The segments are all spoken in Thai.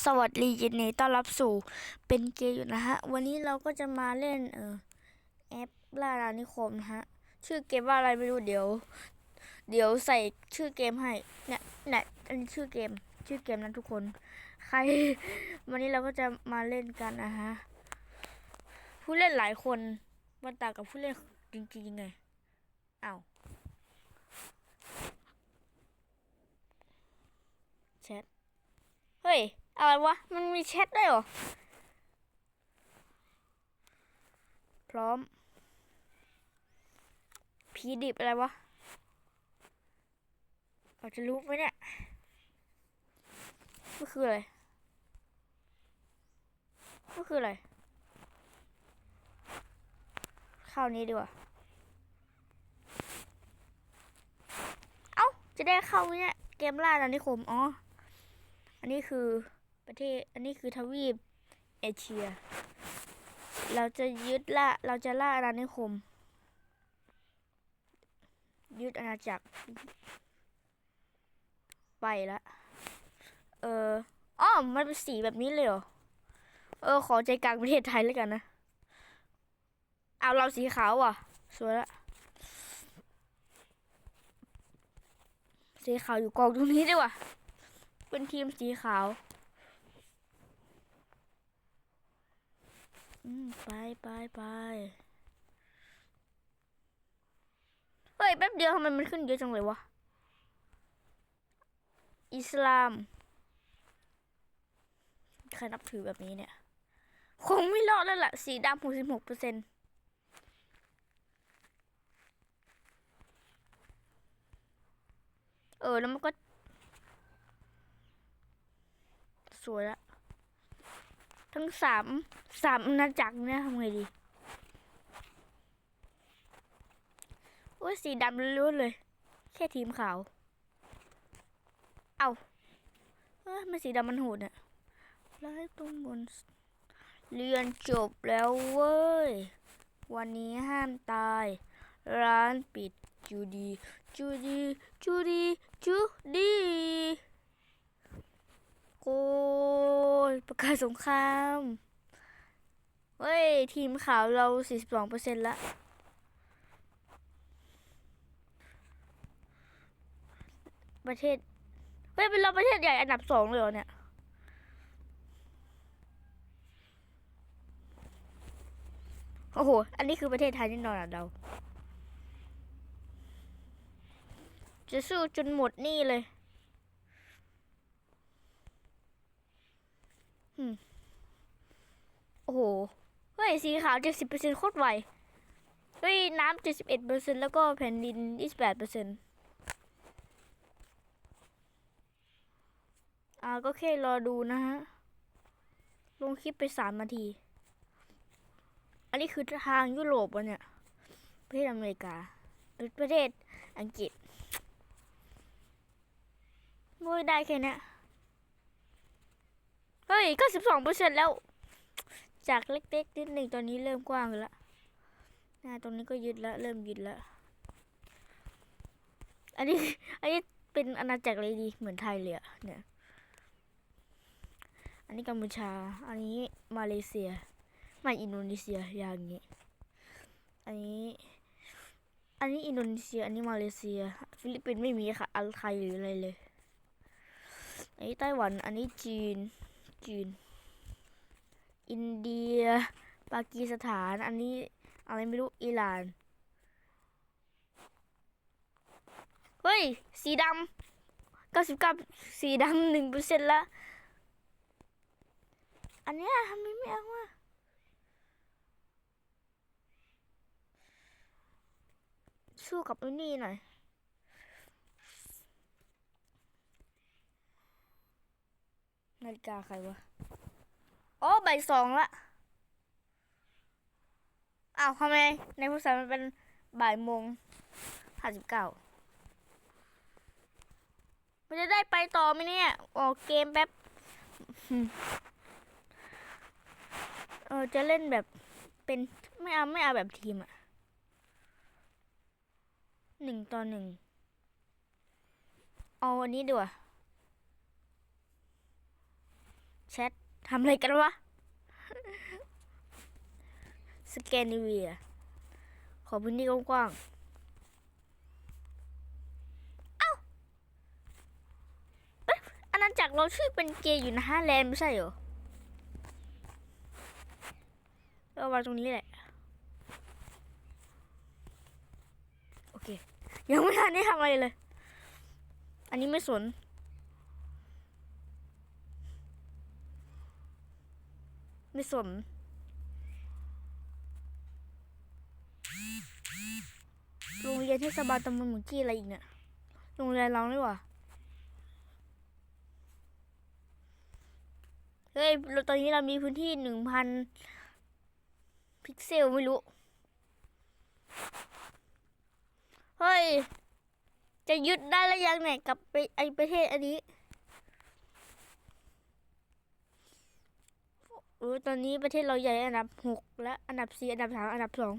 สวัสดียินดีต้อนรับสู่เป็นเกย์อยู่นะฮะ วันนี้เราก็จะมาเล่นเออแอปล่าอานิคมนะฮะ ชื่อเกมว่าอะไรไม่รู้เดี๋ยว เดี๋ยวใส่ชื่อเกมให้เนี่ยเนี่ยอันนี้ชื่อเกม ชื่อเกมนั้นทุกคน ใคร วันนี้เราก็จะมาเล่นกันนะฮะ ผู้เล่นหลายคนมันต่างกับผู้เล่นจริงๆไงอ้าวแชทเฮ้ย อะไรวะ มันมีแชทได้วยเหรอ พร้อมผีดิบอะไรวะเราจะรู้ไหมเนี่ยก็คืออะไรก็คืออะไรเข้านี้ดีกว่า เอ้า จะได้เข้าเนี่ย เกมล่าอาณานิคม อ๋อ อันนี้คือ ประเทศอันนี้คือทวีปเอเชีย เราจะยึดล่าเราจะล่าอาณานิคม ยึดอาณาจักร ไปละ เอออ้อมันเป็นสีแบบนี้เลยเหรอ เออ ขอใจกลางประเทศไทยแล้วกันนะ เอาเราสีขาวว่ะ สวยละสีขาวอยู่กองตรงนี้ดีกว่า เป็นทีมสีขาว อืมไปไปไปเฮ้ยแป๊บเดียวทำไมมันขึ้นเยอะจังเลยวะ อิสลาม ใครนับถือแบบนี้เนี่ย คงไม่รอดแล้วล่ะ สีดำหกสิบหกเปอร์เซ็นต์เออ แล้วมันก็ สวยละ ทั้งสามสามอาณาจักรเนี่ยทำไงดีโอ้ยสีดำล้วนเลย แค่ทีมขาว เอาเอ้ยมันสีดำมันโหดเนี่ยไล่ตรงบน เรียนจบแล้วเว้ย วันนี้ห้ามตาย ร้านปิดจูดีจูดีจูดีจูดีโอ้ยประ กาศสงคราม เฮ้ย ทีมขาวเรา 42%ละประเทศ เฮ้ย เป็นเราประเทศใหญ่อันดับสองเลยเหรอเนี่ย โอ้โห อันนี้คือประเทศไทยแน่นอนอะเรา จะสู้จนหมดนี่เลย โอ้โห เฮ้ย สีขาวเจ็ดสิบเปอร์เซ็นต์โคตรไว เฮ้ย น้ำเจ็ดสิบเอ็ดเปอร์เซ็นต์แล้วก็แผ่นดินยี่สิบแปดเปอร์เซ็นต์อ่าก็แค่รอดูนะฮะ ลงคลิปไปสามนาที อันนี้คือทางยุโรปวะเนี่ย ประเทศอเมริกา หรือประเทศอังกฤษโอ้ยได้แค่เนี้ย ฮ้ยก็สิบสองเปอร์เซ็นต์แล้ว จากเล็กๆนิดหนึ่งตอนนี้เริ่มกว้างแล้วน้าตรงนี้ก็ยึดแล้วเริ่มยึดแล้ว อันนี้ อันนี้เป็นอาณาจักรเลยดีเหมือนไทยเลยอะเนี่ย อันนี้กัมพูชา อันนี้มาเลเซีย ไม่อินโดนีเซียอย่างนี้ อันนี้ อันนี้อินโดนีเซีย อันนี้มาเลเซีย ฟิลิปปินส์ไม่มีค่ะอะไรไทยหรืออะไรเลย อันนี้ไต้หวัน อันนี้จีน จีน อินเดีย ปากีสถาน อันนี้อะไรไม่รู้ อิหร่าน เฮ้ย สีดำเก้าสิบเก้าสีดำหนึ่งเปอร์เซ็นต์ละ อันเนี้ยทำไมไม่เอาอะสู้กับอ้นี่หน่อย นาฬิกาใครวะโอ้ใบายสองละอ้าวทำไมในผู้สามันเป็นบ่ายโมงห้าสิบเก้ามันจะได้ไปต่อไหมเนี่ยออกเกมแป๊บเออจะเล่นแบบเป็นไม่เอาไม่เอาแบบทีมอะหนึ่งต่อหนึ่งเอาอันนี้ดีกว่า แชททำอะไรกันวะ สแกนดิเวีย ขอพื้นที่กว้างๆ เอ้าอ๊ะอาณาจักรเราชื่อเป็นเกย์อยู่นะฮะแลนด์ไม่ใช่เหรอเอาวางตรงนี้แหละ โอเค ยังไม่ทันได้ทำอะไรเลย อันนี้ไม่สน ไม่สนโรงเรียนเทศบาลตำบลหมุนกี้อะไรอีกเนี่ยโรงเรียนเรานี่หว่เฮ้ยตอนนี้เรามีพื้นที่หนึ่งพันพิกเซลไม่รู้ เฮ้ย จะยึดได้แล้วยังเนี่ยกับไปไอประเทศอันนี้ โอ้ยตอนนี้ประเทศเราใหญ่อันดับหกและอันดับสี่อันดับสามอันดับสอง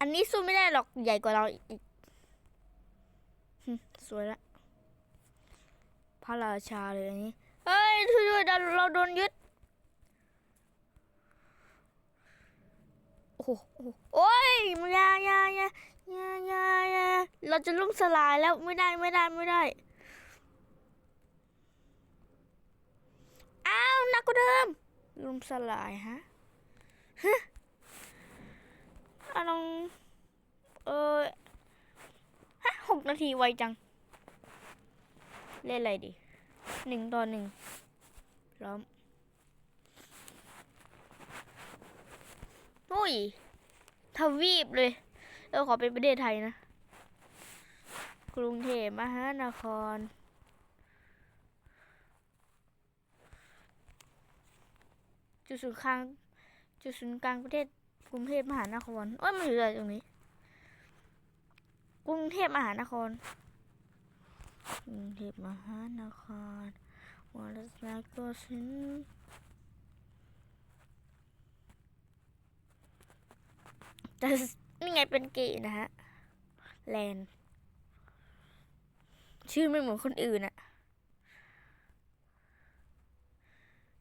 อันนี้สู้ไม่ได้หรอกใหญ่กว่าเราอีกสวยละพระราชาเลยอันนี้เฮ้ยช่วยด้วยเราโดนยึดโอ้โหโอ้ยมายายายายายายาเราจะล่มสลายแล้วไม่ได้ไม่ได้ไม่ได้อ้าว หนักกว่าเดิมล่มสลายฮะฮะอะลองเออฮะหกนาทีไวจัง เล่นอะไรดีหนึ่งต่อหนึ่งพร้อมโอ้ยทวีปเลย เออขอเป็นประเทศไทยนะ กรุงเทพมหานคร จุดศูนย์กลางจุดศูนย์กลางประเทศกรุงเทพมหานครเอ้ยมันอยู่อะไรตรงนี้ กรุงเทพมหานครกรุงเทพมหานครวอลสนาโกสินทร์แต่นี่ไงเป็นกย์นะฮะแลนชื่อไม่เหมือนคนอื่นอะ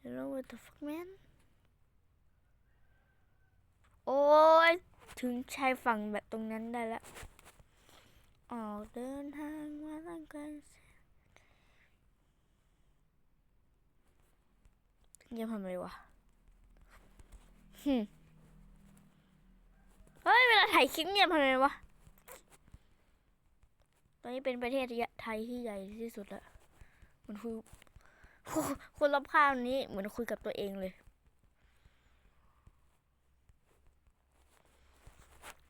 Hello what the fuck man โอ้ยถึงชายฝั่งแบบตรงนั้นได้แล้ว ออกเดินทางมาตั้งไกลแสนเงียบทำไมวะหึเฮ้ย เวลาถ่ายคลิปเงียทำไมวะ ตอนนี้เป็นประเทศไทยที่ใหญ่ที่สุดละมือนคุยคนรอบข้างนี้เหมือนคุยกับตัวเองเลย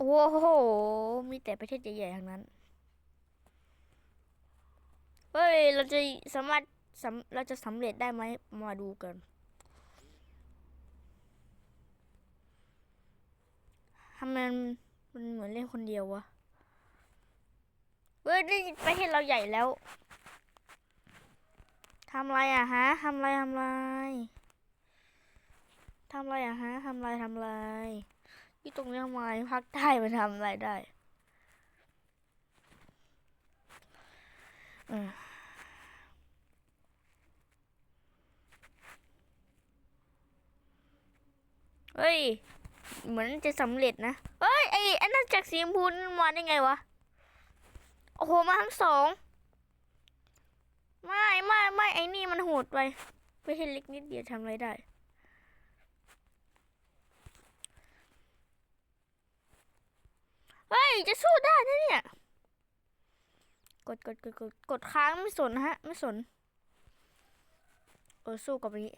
อ้โห มีแต่ประเทศใหญ่ๆทั้งนั้น เฮ้ย เราจะสามารถสำเราจะสำเร็จได้ไหม มาดูกันทำไมมันมันเหมือนเล่นคนเดียววะ เฮ้ย นี่ประเทศเราใหญ่แล้วทำไรอะฮะทำไรทำไรทำไรอะฮะทำไรทำไร ที่ตรงนี้ทำไมภาคใต้มันทำอะไรได้เออเฮ้ย เหมือนจะสำเร็จนะ เฮ้ย ไอ้ไอ้นั่นจากสีชมพูนั่นมาได้ไงวะ โอ้โห มาทั้งสอง ไม่ไม่ไม่ไอ้นี่มันโหดไป ไม่ใช่เล็กนิดเดียวทำอะไรได้ เฮ้ย จะสู้ได้นะเนี่ย กดกดกดกดกดค้างไม่สนนะฮะ ไม่สน เออ สู้กับนี้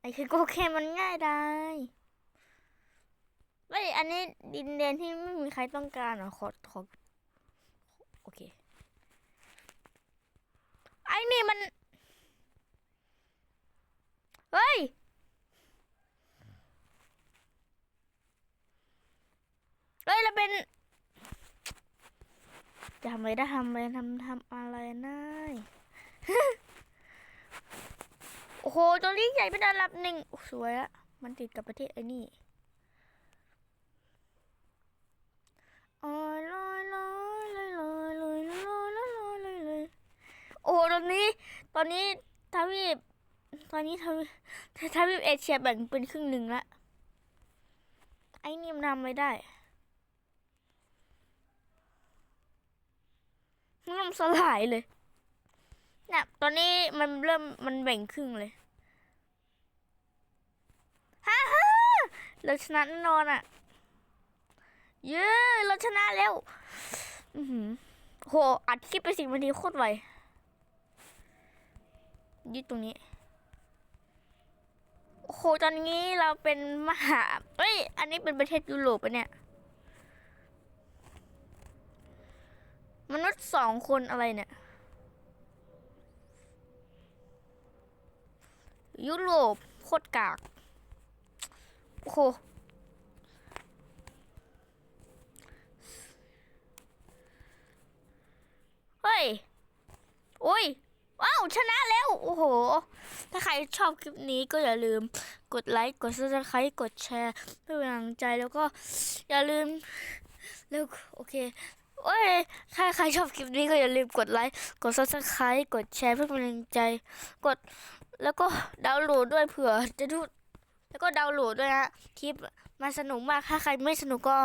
ไอ้คือโกแคมันง่ายได้เฮ้ย อันนี้ดินแดนที่ไม่มีใครต้องการเหรอขอขอโอเค ไอ้นี่มัน เฮ้ย เฮ้ยเราเป็นจะทำอะไรได้ทำอะไรทำทำอะไรได้โอ้โหตัวนี้ใหญ่เป็นอันดับหนึ่งโอ้สวยอะมันติดกับประเทศไอ้นี่โอ้ยลอยลอยลอยลอยลอยลอยลอยลอนนี้ทวีปตอนนี้ทวีปทวีปเอเชียแบ่งเป็นครึ่งหนึ่งละไอ้นี่มันทำไม่ได้มัน ล่มสลายเลยเนี่ยตอนนี้มันเริ่มมันแบ่งครึ่งเลยฮ่าฮ่าเราชนะแน่นอนอะ เย้เราชนะแล้วอือหือโหอัดคลิปไปสิบนาทีโคตรไวยึดตรงนี้โอ้โหตอนนี้เราเป็นมหาเอ้ย อันนี้เป็นประเทศยุโรปปะเนี่ย มนุษย์สองคนอะไรเนี่ย ยุโรปโคตรกาก โอ้โหเฮ้ย โอ้ย ว้าว ชนะแล้ว โอ้โห ถ้าใครชอบคลิปนี้ก็อย่าลืมกดไลค์ กด subscribe กดแชร์เพื่อเป็นกำลังใจแล้วก็อย่าลืมแล้วโอเค โอ้ยถ้าใครชอบคลิปนี้ก็อย่าลืมกดไลค์ กด subscribe กดแชร์เพื่อเป็นกำลังใจ กด แล้วก็ดาวน์โหลดด้วยเผื่อจะดู แล้วก็ดาวน์โหลดด้วยนะคลิปมาสนุกมาก ถ้าใครไม่สนุกก็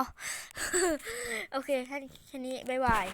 โอเคแค่แค่นี้ บ๊ายบาย